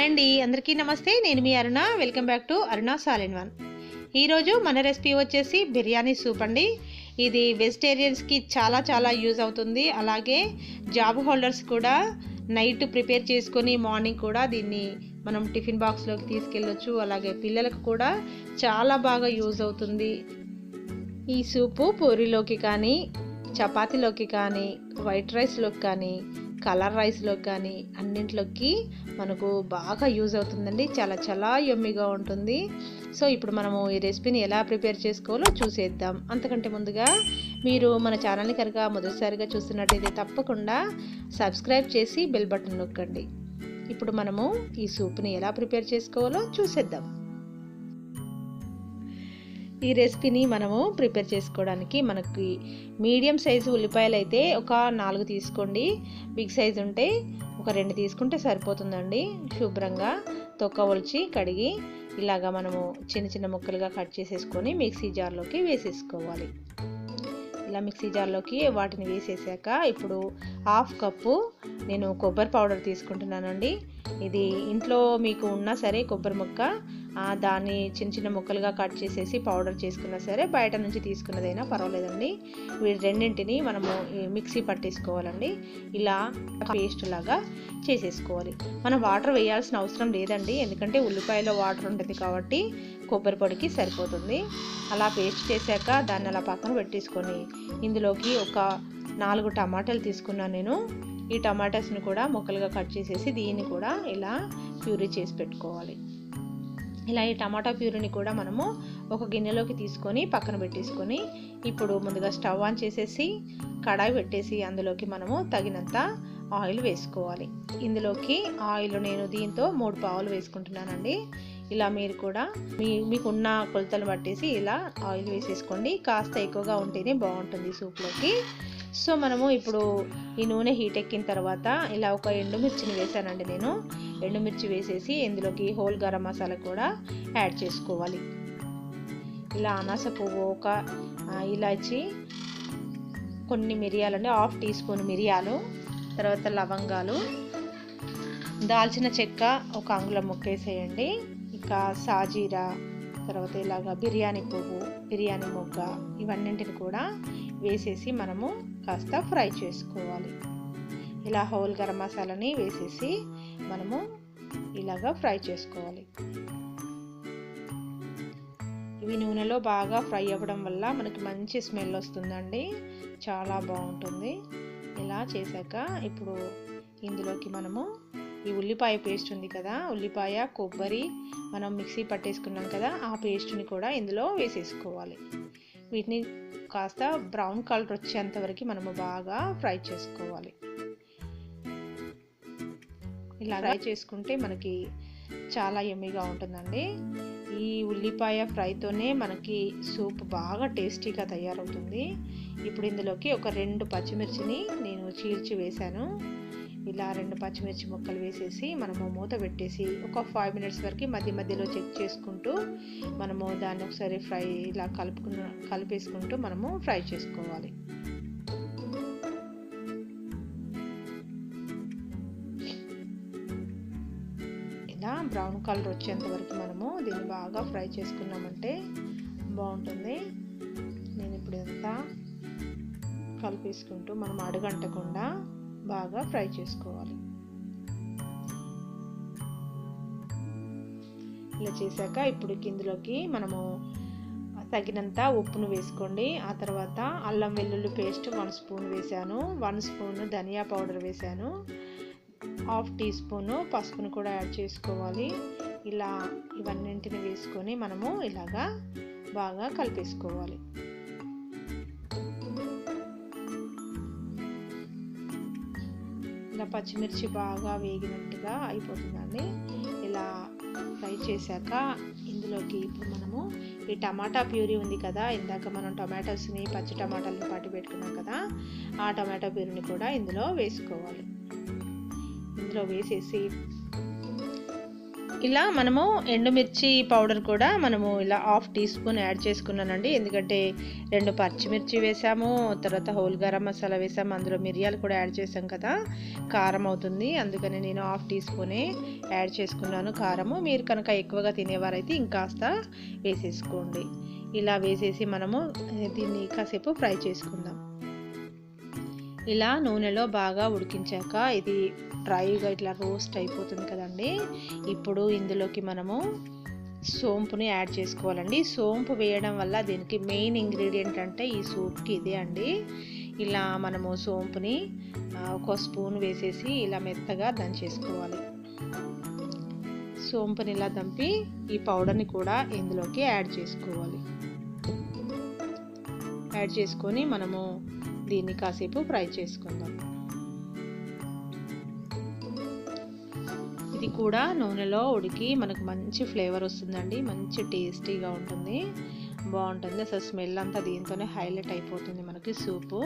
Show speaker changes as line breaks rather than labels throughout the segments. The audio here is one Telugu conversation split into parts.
హాయ్ అండి అందరికీ నమస్తే. నేను మీ Aruna. Welcome back to Aruna Salin one ఈరోజు మన రెసిపీ వచ్చేసి బిర్యానీ సూప్ అండి. ఇది వెజిటేరియన్స్కి చాలా చాలా యూజ్ అవుతుంది. అలాగే జాబ్ హోల్డర్స్ కూడా నైట్ ప్రిపేర్ చేసుకొని మార్నింగ్ కూడా దీన్ని మనం టిఫిన్ బాక్స్లోకి తీసుకెళ్ళొచ్చు. అలాగే పిల్లలకు కూడా చాలా బాగా యూజ్ అవుతుంది. ఈ సూపు పూరిలోకి కానీ చపాతీలోకి కానీ వైట్ రైస్లోకి కానీ కలర్ రైస్లోకి కానీ అన్నింటిలోకి మనకు బాగా యూజ్ అవుతుందండి. చాలా చాలా యమ్మీగా ఉంటుంది. సో ఇప్పుడు మనము ఈ రెసిపీని ఎలా ప్రిపేర్ చేసుకోవాలో చూసేద్దాం. అంతకంటే ముందుగా మీరు మన ఛానల్ని కనుక మొదటిసారిగా చూస్తున్నట్టయితే తప్పకుండా సబ్స్క్రైబ్ చేసి బెల్ బటన్ నొక్కండి. ఇప్పుడు మనము ఈ సూప్ని ఎలా ప్రిపేర్ చేసుకోవాలో చూసేద్దాం. ఈ రెసిపీని మనము ప్రిపేర్ చేసుకోవడానికి మనకి మీడియం సైజు ఉల్లిపాయలు అయితే ఒక నాలుగు తీసుకోండి. బిగ్ సైజు ఉంటే ఒక రెండు తీసుకుంటే సరిపోతుందండి. శుభ్రంగా తొక్క ఒలిచి కడిగి ఇలాగా మనము చిన్న చిన్న ముక్కలుగా కట్ చేసేసుకొని మిక్సీ జార్లోకి వేసేసుకోవాలి. ఇలా మిక్సీ జార్లోకి వాటిని వేసేసాక ఇప్పుడు హాఫ్ కప్పు నేను కొబ్బరి పౌడర్ తీసుకుంటున్నానండి. ఇది ఇంట్లో మీకు ఉన్నా సరే కొబ్బరి ముక్క దాన్ని చిన్న చిన్న ముక్కలుగా కట్ చేసేసి పౌడర్ చేసుకున్నా సరే బయట నుంచి తీసుకున్నదైనా పర్వాలేదండి. వీటి రెండింటిని మనము మిక్సీ పట్టేసుకోవాలండి. ఇలా పేస్ట్ లాగా చేసేసుకోవాలి. మనం వాటర్ వేయాల్సిన అవసరం లేదండి. ఎందుకంటే ఉల్లిపాయలో వాటర్ ఉంటుంది కాబట్టి కొబ్బరి పొడికి సరిపోతుంది. అలా పేస్ట్ చేశాక దాన్ని అలా పక్కన పెట్టేసుకొని ఇందులోకి ఒక నాలుగు టమాటాలు తీసుకున్నాను నేను. ఈ టమాటాస్ని కూడా ముక్కలుగా కట్ చేసేసి దీన్ని కూడా ఇలా ప్యూరీ చేసి పెట్టుకోవాలి. ఇలా ఈ టమాటా ప్యూరిని కూడా మనము ఒక గిన్నెలోకి తీసుకొని పక్కన పెట్టేసుకొని ఇప్పుడు ముందుగా స్టవ్ ఆన్ చేసేసి కడాయి పెట్టేసి అందులోకి మనము తగినంత ఆయిల్ వేసుకోవాలి. ఇందులోకి ఆయిల్ నేను దీంతో మూడు పావులు వేసుకుంటున్నానండి. ఇలా మీరు కూడా మీ మీకున్న కొలతలు పట్టేసి ఇలా ఆయిల్ వేసేసుకోండి. కాస్త ఎక్కువగా ఉంటేనే బాగుంటుంది సూప్లోకి. సో మనము ఇప్పుడు ఈ నూనె హీట్ ఎక్కిన తర్వాత ఇలా ఒక ఎండుమిర్చిని వేసానండి నేను. ఎండుమిర్చి వేసేసి ఇందులోకి హోల్ గరం మసాలా కూడా యాడ్ చేసుకోవాలి. ఇలా అనాస పువ్వు ఒక ఇలాచి కొన్ని మిరియాలండి హాఫ్ టీ స్పూన్ మిరియాలు తర్వాత లవంగాలు దాల్చిన చెక్క ఒక అంగుళం ముక్కేసేయండి. ఇక సాజీరా తర్వాత ఇలాగా బిర్యానీ పువ్వు బిర్యానీ మొగ్గ ఇవన్నింటిని కూడా వేసేసి మనము కాస్త ఫ్రై చేసుకోవాలి. ఇలా హోల్ గరం మసాలాని వేసేసి మనము ఇలాగా ఫ్రై చేసుకోవాలి. ఇవి నూనెలో బాగా ఫ్రై అవ్వడం వల్ల మనకి మంచి స్మెల్ వస్తుందండి. చాలా బాగుంటుంది. ఇలా చేశాక ఇప్పుడు ఇందులోకి మనము ఈ ఉల్లిపాయ పేస్ట్ ఉంది కదా ఉల్లిపాయ కొబ్బరి మనం మిక్సీ పట్టేసుకున్నాం కదా ఆ పేస్ట్ని కూడా ఇందులో వేసేసుకోవాలి. వీటిని కాస్త బ్రౌన్ కలర్ వచ్చేంత వరకు మనము బాగా ఫ్రై చేసుకోవాలి. ఇలా ఫ్రై చేసుకుంటే మనకి చాలా ఎమ్మిగా ఉంటుందండి. ఈ ఉల్లిపాయ ఫ్రైతోనే మనకి సూప్ బాగా టేస్టీగా తయారవుతుంది. ఇప్పుడు ఇందులోకి ఒక రెండు పచ్చిమిర్చిని నేను చీల్చి వేశాను. ఇలా రెండు పచ్చిమిర్చి ముక్కలు వేసేసి మనము మూత పెట్టేసి ఒక ఫైవ్ మినిట్స్ వరకు మధ్య మధ్యలో చెక్ చేసుకుంటూ మనము దాన్ని ఒకసారి ఫ్రై ఇలా కలుపుకున్న కలిపేసుకుంటూ మనము ఫ్రై చేసుకోవాలి. ఇలా బ్రౌన్ కలర్ వచ్చేంత వరకు మనము దీన్ని బాగా ఫ్రై చేసుకున్నామంటే బాగుంటుంది. నేను ఇప్పుడు ఎంత కలిపేసుకుంటూ మనం అడుగంటకుండా బాగా ఫ్రై చేసుకోవాలి. ఇలా చేశాక ఇప్పుడు కిందలోకి మనము తగినంత ఉప్పును వేసుకోండి. ఆ తర్వాత అల్లం వెల్లుల్లి పేస్ట్ వన్ స్పూన్ వేసాను వన్ స్పూన్ ధనియా పౌడర్ వేసాను హాఫ్ టీ స్పూను పసుపును కూడా యాడ్ చేసుకోవాలి. ఇలా ఇవన్నింటిని వేసుకొని మనము ఇలాగా బాగా కలిపేసుకోవాలి. ఇలా పచ్చిమిర్చి బాగా వేగినట్టుగా అయిపోతుందండి. ఇలా ఫ్రై చేశాక ఇందులోకి ఇప్పుడు మనము ఈ టమాటా ప్యూరీ ఉంది కదా ఇందాక మనం టమాటోస్ని పచ్చి టమాటాలను పాటి పెట్టుకున్నాం కదా ఆ టమాటా ప్యూరీని కూడా ఇందులో వేసుకోవాలి. ఇందులో వేసేసి ఇలా మనము ఎండుమిర్చి పౌడర్ కూడా మనము ఇలా హాఫ్ టీ స్పూన్ యాడ్ చేసుకున్నానండి. ఎందుకంటే రెండు పచ్చిమిర్చి వేసాము తర్వాత హోల్ గరం మసాలా వేసాము అందులో మిరియాలు కూడా యాడ్ చేసాం కదా కారం అవుతుంది. అందుకని నేను హాఫ్ టీ స్పూనే యాడ్ చేసుకున్నాను కారము. మీరు కనుక ఎక్కువగా తినేవారైతే ఇంకాస్త వేసేసుకోండి. ఇలా వేసేసి మనము దీన్ని కాసేపు ఫ్రై చేసుకుందాం. ఇలా నూనెలో బాగా ఉడికించాక ఇది డ్రైగా ఇట్లా రోస్ట్ అయిపోతుంది కదండి. ఇప్పుడు ఇందులోకి మనము సోంపుని యాడ్ చేసుకోవాలండి. సోంపు వేయడం వల్ల దీనికి మెయిన్ ఇంగ్రీడియంట్ అంటే ఈ సూప్కి ఇదే అండి. ఇలా మనము సోంపుని ఒక స్పూన్ వేసేసి ఇలా మెత్తగా దంచేసుకోవాలి. సోంపుని ఇలా దంపి ఈ పౌడర్ని కూడా ఇందులోకి యాడ్ చేసుకోవాలి. యాడ్ చేసుకొని మనము దీన్ని కాసేపు ఫ్రై చేసుకుందాం. ఇది కూడా నూనెలో ఉడికి మనకు మంచి ఫ్లేవర్ వస్తుందండి. మంచి టేస్టీగా ఉంటుంది. బాగుంటుంది. అసలు స్మెల్ అంతా దీంతోనే హైలైట్ అయిపోతుంది మనకి సూపు.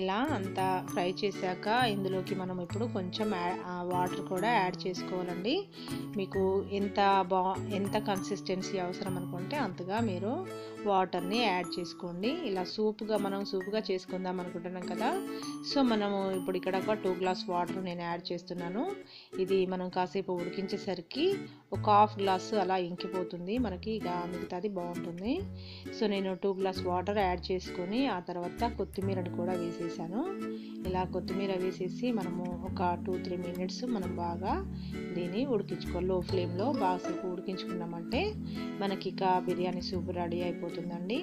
ఇలా అంతా ఫ్రై చేశాక ఇందులోకి మనం ఇప్పుడు కొంచెం వాటర్ కూడా యాడ్ చేసుకోవాలండి. మీకు ఎంత బా ఎంత కన్సిస్టెన్సీ అవసరం అనుకుంటే అంతగా మీరు వాటర్ని యాడ్ చేసుకోండి. ఇలా సూప్గా మనం సూప్గా చేసుకుందాం అనుకుంటున్నాం కదా. సో మనము ఇప్పుడు ఇక్కడ ఒక టూ గ్లాస్ వాటర్ నేను యాడ్ చేస్తున్నాను. ఇది మనం కాసేపు ఉడికించేసరికి ఒక హాఫ్ గ్లాస్ అలా ఇంకిపోతుంది. మనకి ఇక మిగతాది బాగుంటుంది. సో నేను టూ గ్లాస్ వాటర్ యాడ్ చేసుకొని ఆ తర్వాత కొత్తిమీరని కూడా వేసేసాను. ఇలా కొత్తిమీర వేసేసి మనము ఒక టూ త్రీ మినిట్స్ మనం బాగా దీన్ని ఉడికించుకోవాలి. లో ఫ్లేమ్లో బాగా సేపు ఉడికించుకున్నామంటే మనకి ఇక బిర్యానీ సూప్ రెడీ అయిపోతుంది. అయిపోతుందండి.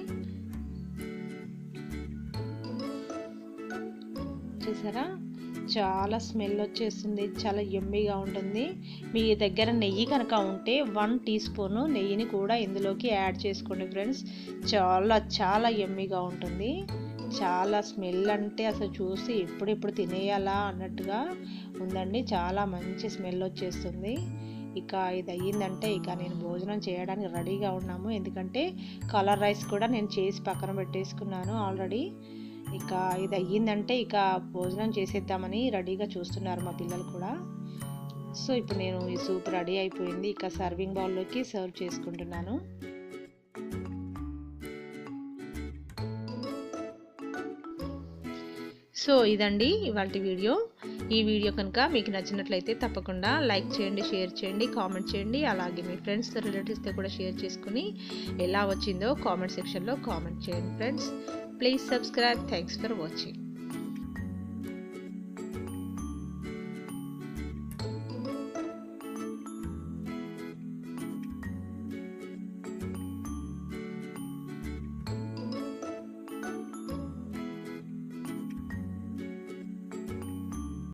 చూసారా? చాలా స్మెల్ వచ్చేస్తుంది చాలా ఎమ్మిగా ఉంటుంది. మీ దగ్గర నెయ్యి కనుక ఉంటే వన్ టీ స్పూన్ నెయ్యిని కూడా ఇందులోకి యాడ్ చేసుకోండి ఫ్రెండ్స్. చాలా చాలా ఎమ్మిగా ఉంటుంది. చాలా స్మెల్ అంటే అసలు చూసి ఎప్పుడెప్పుడు తినేయాలా అన్నట్టుగా ఉందండి. చాలా మంచి స్మెల్ వచ్చేస్తుంది. ఇక ఇది అయ్యిందంటే ఇక నేను భోజనం చేయడానికి రెడీగా ఉన్నాము. ఎందుకంటే కలర్ రైస్ కూడా నేను చేసి పక్కన పెట్టేసుకున్నాను ఆల్రెడీ. ఇక ఇది అయ్యిందంటే ఇక భోజనం చేసేద్దామని రెడీగా చూస్తున్నారు మా పిల్లలు కూడా. సో ఇప్పుడు నేను ఈ సూప్ రెడీ అయిపోయింది. ఇక సర్వింగ్ బౌల్లోకి సర్వ్ చేసుకుంటున్నాను. సో ఇదండి ఇవాళ వీడియో. ఈ వీడియో కనుక మీకు నచ్చినట్లయితే తప్పకుండా లైక్ చేయండి షేర్ చేయండి కామెంట్ చేయండి. అలాగే మీ ఫ్రెండ్స్తో రిలేటివ్స్తో కూడా షేర్ చేసుకుని ఎలా వచ్చిందో కామెంట్ సెక్షన్లో కామెంట్ చేయండి friends. Please subscribe. Thanks for watching.